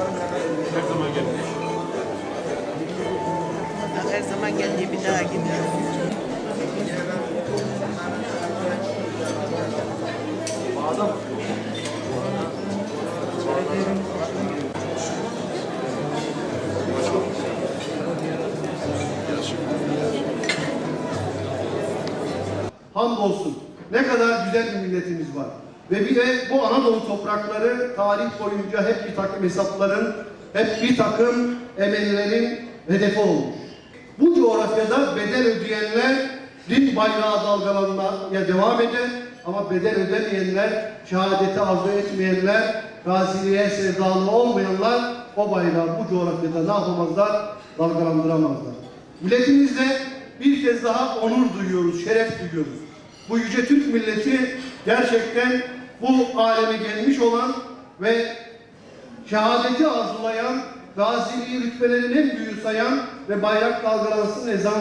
Her zaman gelmiş. Her zaman geldiği bir daha gidiyor. Hamdolsun. Ne kadar güzel bir milletimiz var. Ve bir de bu Anadolu toprakları tarih boyunca hep bir takım hesapların, hep bir takım emellerin hedefi olmuş. Bu coğrafyada bedel ödeyenlerin bayrağı dalgalanmaya devam eder. Ama bedel ödemeyenler, şehadeti arzu etmeyenler, gaziliğe sevdalı olmayanlar o bayrağı bu coğrafyada ne yapamazlar? Dalgalandıramazlar. Milletimizle bir kez daha onur duyuyoruz, şeref duyuyoruz. Bu yüce Türk milleti gerçekten bu aleme gelmiş olan ve şehadeti arzulayan, gaziliği rütbelerin en büyüğü sayan ve bayrak dalgalansın, ezan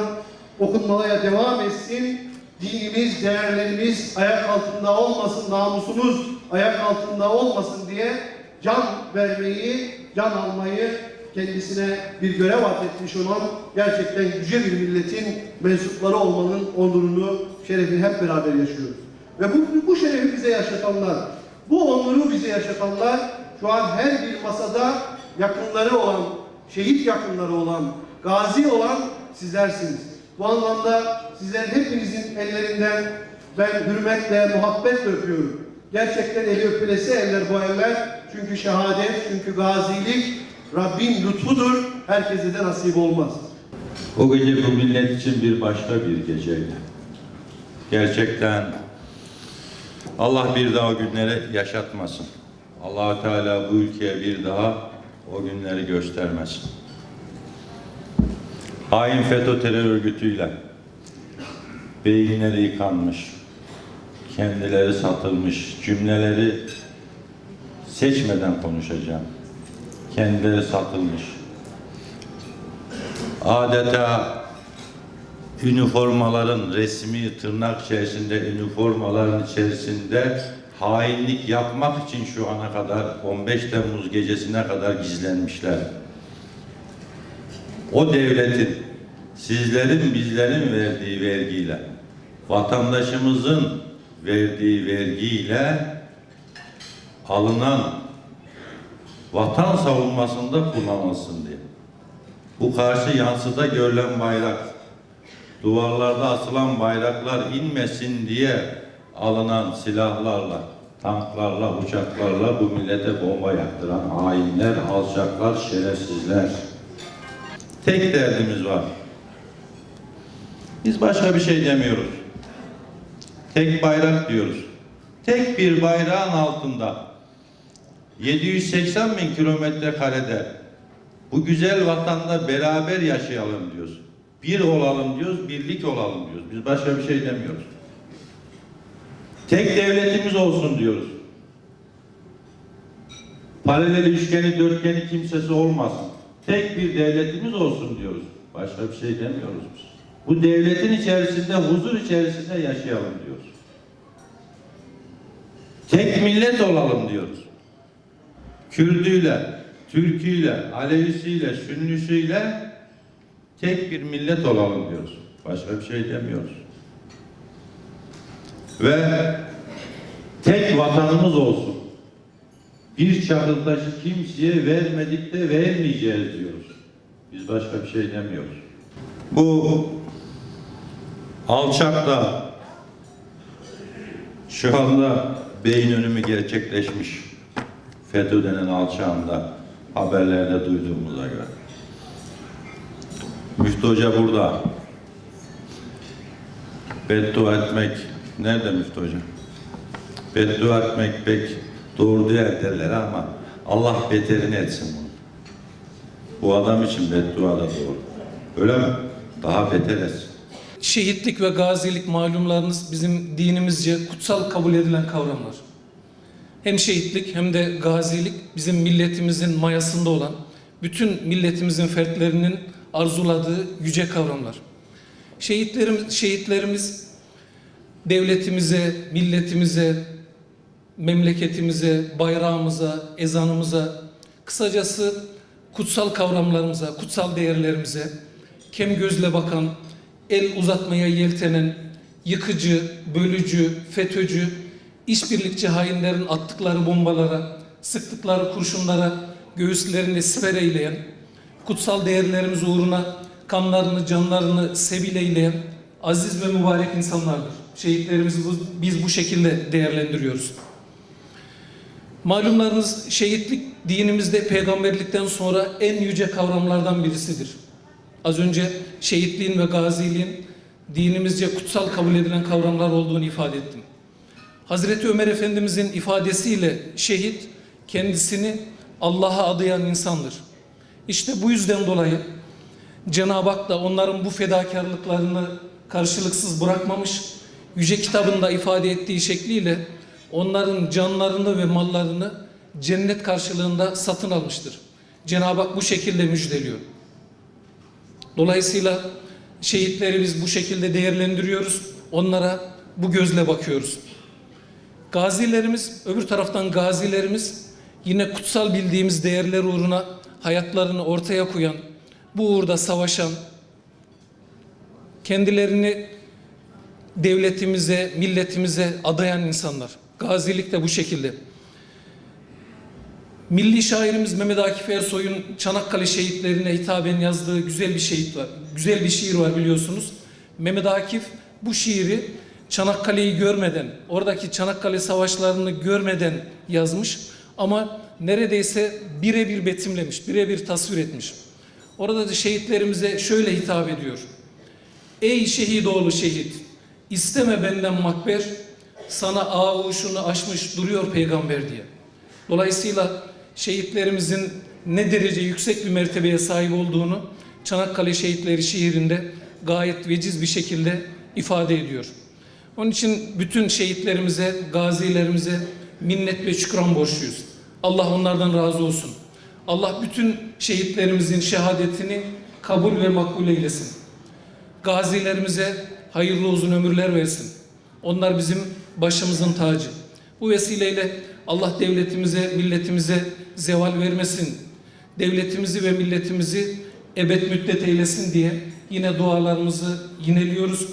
okunmaya devam etsin. Dinimiz, değerlerimiz ayak altında olmasın, namusumuz ayak altında olmasın diye can vermeyi, can almayı kendisine bir görev atfetmiş olan gerçekten yüce bir milletin mensupları olmanın onurunu, şerefini hep beraber yaşıyoruz. Ve bu, bu şerefi bize yaşatanlar, bu onuru bize yaşatanlar şu an her bir masada yakınları olan, şehit yakınları olan, gazi olan sizlersiniz. Bu anlamda sizlerin hepinizin ellerinden ben hürmetle, muhabbetle öpüyorum. Gerçekten eli öpülesi eller bu eller. Çünkü şehadet, çünkü gazilik Rabbin lütfudur. Herkese de nasip olmaz. O gece bu millet için bir başka bir geceydi. Gerçekten Allah bir daha o günleri yaşatmasın. allah Teala bu ülkeye bir daha o günleri göstermesin. Hain FETÖ terör örgütüyle beyinleri yıkanmış, kendileri satılmış, cümleleri seçmeden konuşacağım. Kendileri satılmış. Adeta üniformaların resmi tırnak içerisinde üniformaların içerisinde hainlik yapmak için şu ana kadar 15 Temmuz gecesine kadar gizlenmişler. O devletin sizlerin bizlerin verdiği vergiyle vatandaşımızın verdiği vergiyle alınan vatan savunmasında kullanılsın diye. Bu karşı yansıda görülen bayrak, duvarlarda asılan bayraklar inmesin diye alınan silahlarla, tanklarla, uçaklarla bu millete bomba yaktıran hainler, alçaklar, şerefsizler. Tek derdimiz var. Biz başka bir şey demiyoruz. Tek bayrak diyoruz. Tek bir bayrağın altında 780 bin kilometre karede bu güzel vatanda beraber yaşayalım diyoruz. Bir olalım diyoruz, birlik olalım diyoruz. Biz başka bir şey demiyoruz. Tek devletimiz olsun diyoruz. Paralel üçgeni, dörtgeni kimsesi olmasın. Tek bir devletimiz olsun diyoruz. Başka bir şey demiyoruz biz. Bu devletin içerisinde, huzur içerisinde yaşayalım diyoruz. Tek millet olalım diyoruz. Kürdüyle, Türküyle, Alevisiyle, Sünnüsüyle tek bir millet olalım diyoruz. Başka bir şey demiyoruz. Ve tek vatanımız olsun. Bir çakıl taşı kimseye vermedik de vermeyeceğiz diyoruz. Biz başka bir şey demiyoruz. Bu alçak da şu anda beyin önümü gerçekleşmiş. FETÖ denen alçağında haberlerde duyduğumuza göre. Müftü Hoca burada. Beddua etmek, nerede Müftü Hoca? Beddua etmek pek doğru değil derler ama Allah beterini etsin bunu. Bu adam için beddua da doğru. Öyle mi? Daha beter etsin. Şehitlik ve gazilik malumlarınız bizim dinimizce kutsal kabul edilen kavramlar. Hem şehitlik hem de gazilik bizim milletimizin mayasında olan, bütün milletimizin fertlerinin arzuladığı yüce kavramlar. Şehitlerimiz, şehitlerimiz devletimize, milletimize memleketimize, bayrağımıza, ezanımıza, kısacası kutsal kavramlarımıza, kutsal değerlerimize, kem gözle bakan, el uzatmaya yeltenen, yıkıcı, bölücü, FETÖ'cü, işbirlikçi hainlerin attıkları bombalara, sıktıkları kurşunlara göğüslerini siper eyleyen, kutsal değerlerimiz uğruna kanlarını, canlarını sebil eyleyen aziz ve mübarek insanlardır. Şehitlerimizi bu- biz bu şekilde değerlendiriyoruz. Malumlarınız şehitlik dinimizde peygamberlikten sonra en yüce kavramlardan birisidir. Az önce şehitliğin ve gaziliğin dinimizce kutsal kabul edilen kavramlar olduğunu ifade ettim. Hazreti Ömer Efendimizin ifadesiyle şehit kendisini Allah'a adayan insandır. İşte bu yüzden dolayı Cenab-ı Hak da onların bu fedakarlıklarını karşılıksız bırakmamış, Yüce kitabında ifade ettiği şekliyle onların canlarını ve mallarını cennet karşılığında satın almıştır. Cenab-ı Hak bu şekilde müjdeliyor. Dolayısıyla şehitleri biz bu şekilde değerlendiriyoruz. Onlara bu gözle bakıyoruz. Gazilerimiz, öbür taraftan gazilerimiz yine kutsal bildiğimiz değerler uğruna hayatlarını ortaya koyan, bu uğurda savaşan, kendilerini devletimize, milletimize adayan insanlar. Gazilik de bu şekilde. Milli şairimiz Mehmet Akif Ersoy'un Çanakkale şehitlerine hitaben yazdığı güzel bir şehit var. Güzel bir şiir var biliyorsunuz. Mehmet Akif bu şiiri Çanakkale'yi görmeden, oradaki Çanakkale savaşlarını görmeden yazmış ama neredeyse birebir betimlemiş, birebir tasvir etmiş. Orada da şehitlerimize şöyle hitap ediyor. Ey şehidoğlu şehit, isteme benden makber, sana ağuşunu aşmış duruyor peygamber diye. Dolayısıyla şehitlerimizin ne derece yüksek bir mertebeye sahip olduğunu Çanakkale Şehitleri şiirinde gayet veciz bir şekilde ifade ediyor. Onun için bütün şehitlerimize, gazilerimize minnet ve şükran borçluyuz. Allah onlardan razı olsun. Allah bütün şehitlerimizin şehadetini kabul ve makbul eylesin. Gazilerimize hayırlı uzun ömürler versin. Onlar bizim başımızın tacı. Bu vesileyle Allah devletimize, milletimize zeval vermesin. Devletimizi ve milletimizi ebed müddet eylesin diye yine dualarımızı yineliyoruz.